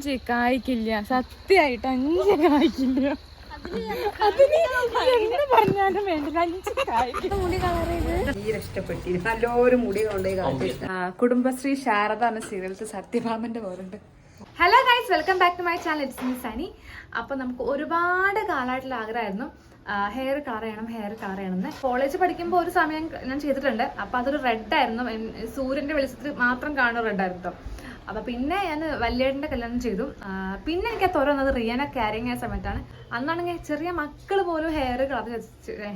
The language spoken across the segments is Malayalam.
അഞ്ച് കായ്ക്കില്ല. സത്യമായിട്ട് അഞ്ച് കായ്ക്കില്ല. അതിന് എന്ത് പറഞ്ഞാലും വേണ്ടില്ല. അഞ്ച് കായ്ക്കില്ല മുടി നല്ലൊരു മുടി കുടുംബശ്രീ ശാരദ എന്ന സീരിയൽസ് സത്യഭാമന്റെ പോലുണ്ട് hello guys welcome back to my channel it's me Sani അപ്പോൾ നമുക്ക് ഒരുപാട് കാലമായിട്ടുള്ള ആഗ്രഹമായിരുന്നു. ഹെയർ കളർ ചെയ്യണം ഹെയർ കളർ ചെയ്യണം എന്ന്. കോളേജ് പഠിക്കുമ്പോൾ ഒരു സമയം ഞാൻ ചെയ്തിട്ടുണ്ട്. അപ്പോൾ അതൊരു റെഡ് ആയിരുന്നു. സൂര്യന്റെ വെളിച്ചത്തിൽ മാത്രം കാണുന്ന റെഡ് ആയിരുന്നു അപ്പോൾ പിന്നെ ഞാൻ വല്യേട്ടന്റെ കല്യാണം ചെയ്തു. പിന്നെ എനിക്ക് ആ തുറന്നത് റിയാന ക്യാരിങ് ആയ സമയത്താണ്. അന്നാണെങ്കിൽ ചെറിയ മക്കൾ പോലും ഹെയർ കളർ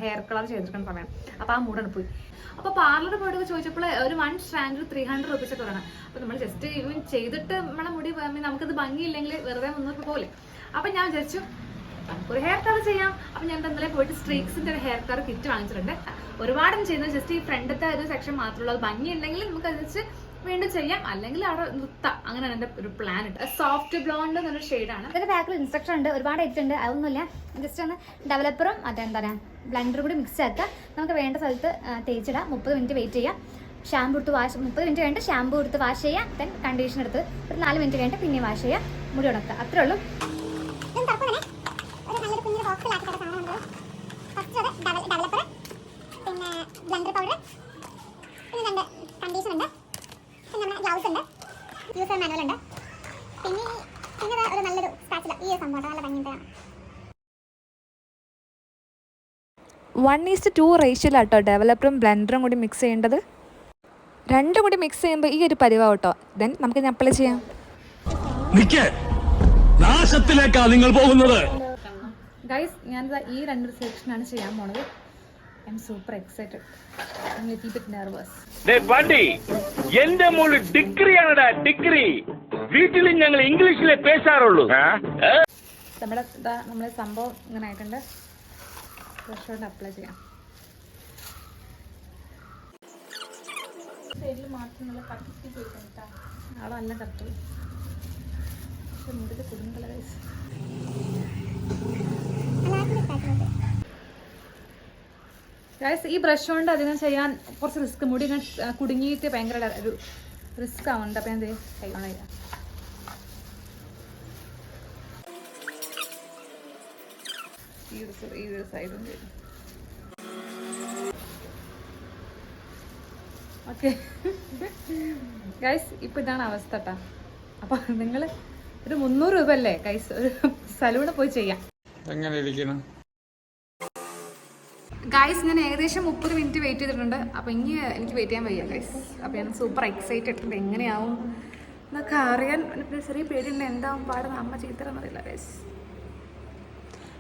ഹെയർ കളർ ചെയ്തിരിക്കുന്ന സമയം. അപ്പോൾ ആ മൂടാണ് പോയി. അപ്പോൾ പാർലർ പോയിട്ട് ചോദിച്ചപ്പോൾ ഒരു one stand three hundred rupees ഒക്കെ വേണം. അപ്പോൾ നമ്മൾ ജസ്റ്റ് ഇവൻ ചെയ്തിട്ട് നമ്മളെ മുടി നമുക്കത് ഭംഗിയില്ലെങ്കിൽ വെറുതെ മുന്നൂറ് പോലെ. അപ്പൊ ഞാൻ വിചാരിച്ചു ഒരു ഹെയർ കളർ ചെയ്യാം. അപ്പം ഞാൻ ഇന്നലെ പോയിട്ട് സ്ട്രീക്സിന്റെ ഒരു ഹെയർ കളർ കിറ്റ് വാങ്ങിച്ചിട്ടുണ്ട്. ഒരുപാടും ചെയ്യുന്നത് ജസ്റ്റ് ഈ ഫ്രണ്ടത്തെ ഒരു സെക്ഷൻ മാത്രമുള്ളൂ അത് ഭംഗിയുണ്ടെങ്കിൽ നമുക്ക് അത് വെച്ച് വീണ്ടും ചെയ്യാം. അല്ലെങ്കിൽ അവിടെ നിർത്താം. അങ്ങനെയാണ് എന്റെ ഒരു പ്ലാൻ ഉണ്ട് സോഫ്റ്റ് ബ്ലോണ്ട് എന്നൊരു ഷെയ്ഡാണ് അതിന്റെ ബാക്കിൽ ഇൻസ്ട്രക്ഷൻ ഉണ്ട്. ഒരുപാട് എഡിറ്റ് ഉണ്ട്. അതൊന്നുമില്ല. ജസ്റ്റ് ഒന്ന് ഡെവലപ്പറും മറ്റേ എന്താ പറയുക ബ്ലണ്ടറും കൂടി മിക്സ് ആക്കുക. നമുക്ക് വേണ്ട സ്ഥലത്ത് തേച്ചിടാം. മുപ്പത് മിനിറ്റ് വെയിറ്റ് ചെയ്യാം. ഷാമ്പു എടുത്ത് വാഷ് മുപ്പത് മിനിറ്റ് വേണ്ട ഷാമ്പു എടുത്ത് വാഷ് ചെയ്യാം ദെൻ കണ്ടീഷൻ എടുത്ത് ഒരു നാല് മിനിറ്റ് വേണ്ട പിന്നെ വാഷ് ചെയ്യാം മുടി ഉണക്കുക. അത്രേ ഉള്ളൂ. ഡെവലപ്പർ പിന്നെ ബ്ലണ്ടർ പൗഡർ പിന്നെ രണ്ട് കണ്ടീഷൻ ഉണ്ട് പിന്നെ നമ്മുടെ ഗ്ലൗസ് ഉണ്ട് യൂസർ മാനുവൽ ഉണ്ട് പിന്നെ ഈ- പിന്നെ ദാ ഒരു നല്ലൊരു സ്പാച്ചില ഈ ഒരു സംഭവം നല്ല ഭംഗിയുണ്ട് വൺ ഈസ്റ്റ് ടു റേഷ്യോയിലാട്ടോ ഡെവലപ്പറും ബ്ലെൻഡറും കൂടി മിക്സ് ചെയ്യേണ്ടത്. രണ്ടും കൂടി മിക്സ് ചെയ്യുമ്പോൾ ഈ ഒരു പരിവാ കേട്ടോ ദെൻ നമുക്ക് അപ്ലൈ ചെയ്യാം. നിക്കേ നാശത്തിലേക്കാ നിങ്ങൾ പോകുന്നത്. ഗൈസ് ഞാൻ ഈ രണ്ട് സെക്ഷനാണ് ചെയ്യാൻ പോണത്. I am super excited little bit nervous day പാണ്ടി എന്റെ മോൾ ഡിഗ്രിയാണടാ ഡിഗ്രി. വീട്ടിൽ ഞങ്ങൾ ഇംഗ്ലീഷിലെ പേശാറുള്ളൂ. നമ്മുടെ ഇതാ നമ്മുടെ സംഭവം ഇങ്ങനെ ആയിട്ടുണ്ട്. ബ്രഷ് കൊണ്ട് അപ്ലൈ ചെയ്യാം. സൈഡിൽ മാത്രം നല്ല കത്തി പോയിട്ടാ അവിടെ നല്ല കത്തു പക്ഷെ മുടിയിൽ കുടുങ്ങല ഗൈസ് ഈ ബ്രഷ് കൊണ്ട് അധികം ചെയ്യാൻ കുറച്ച് റിസ്ക് മുടി ഇങ്ങനെ കുടുങ്ങിയിട്ട് ഭയങ്കര ഒരു റിസ്ക് ആവുന്നുണ്ട് അപ്പം എന്ത് കൈകൊണ്ട് ചെയ്യാം ഈ ഈ സൈഡും ഓക്കെ ഗൈസ് ഇപ്പം ഇതാണ് അവസ്ഥ കേട്ടോ അപ്പം നിങ്ങൾ ഒരു മുന്നൂറ് രൂപ അല്ലേ? ഗൈസ് ഒരു സലൂണിൽ പോയി ചെയ്യാം. എങ്ങനെ ഇരിക്കണം? ഗൈസ് ഞാൻ ഏകദേശം മുപ്പത് മിനിറ്റ് വെയിറ്റ് ചെയ്തിട്ടുണ്ട്. അപ്പോൾ ഇനി എനിക്ക് വെയിറ്റ് ചെയ്യാൻ വയ്യ ഗൈസ് അപ്പോൾ ഞാൻ സൂപ്പർ എക്സൈറ്റഡ് എങ്ങനെയാവും എന്നൊക്കെ അറിയാൻ ചെറിയ പേടിയുണ്ട്. എന്താവും പാടുന്ന അമ്മ ചീത്തറന്നറിയില്ല ഗൈസ്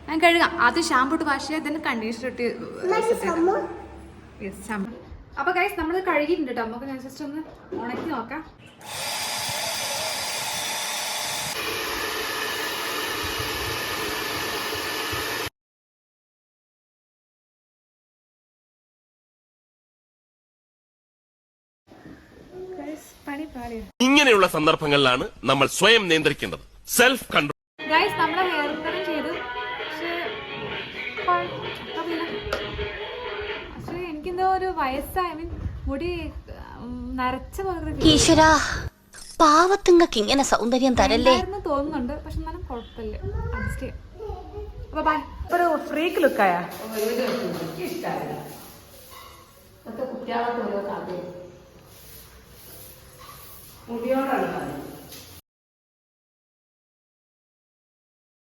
ഞാൻ കഴുകാം. അത് ഷാമ്പു ഇട്ട് വാഷ് ചെയ്യാൻ കണ്ടീഷണർ ഇട്ട് യെസ് ഷാമ്പു അപ്പോൾ ഗൈസ് നമ്മൾ കഴുകിയിട്ടുണ്ട് കേട്ടോ നമുക്ക് ഞാൻ ജസ്റ്റ് ഒന്ന് ഉണക്കി നോക്കാം. ഇങ്ങനെയുള്ള സന്ദർഭങ്ങളിലാണ് നമ്മൾ സ്വയം നിയന്ത്രിക്കേണ്ടത്. സെൽഫ് കൺട്രോൾ ഗൈസ് നമ്മളെ ഹെയർ ചെയ്തു. പക്ഷേ എനിക്കെന്തോ ഒരു വയസ്സായ മീൻ മുടി നരച്ച പോലെ ഈശ്വരാ പാവത്തുങ്ങൾക്ക് ഇങ്ങനെ സൗന്ദര്യം തരല്ലേ? തോന്നുന്നുണ്ട് പക്ഷെ എന്നാലും കുഴപ്പമില്ല. അഡ്ജസ്റ്റ് ചെയ്യാം അപ്പൊ ബൈ ഒരു ഫ്രീക്ക് ലുക്കായ ഇപ്പോഴത്തെ കുട്ടികളൊക്കെ ഓരോ 我不要那个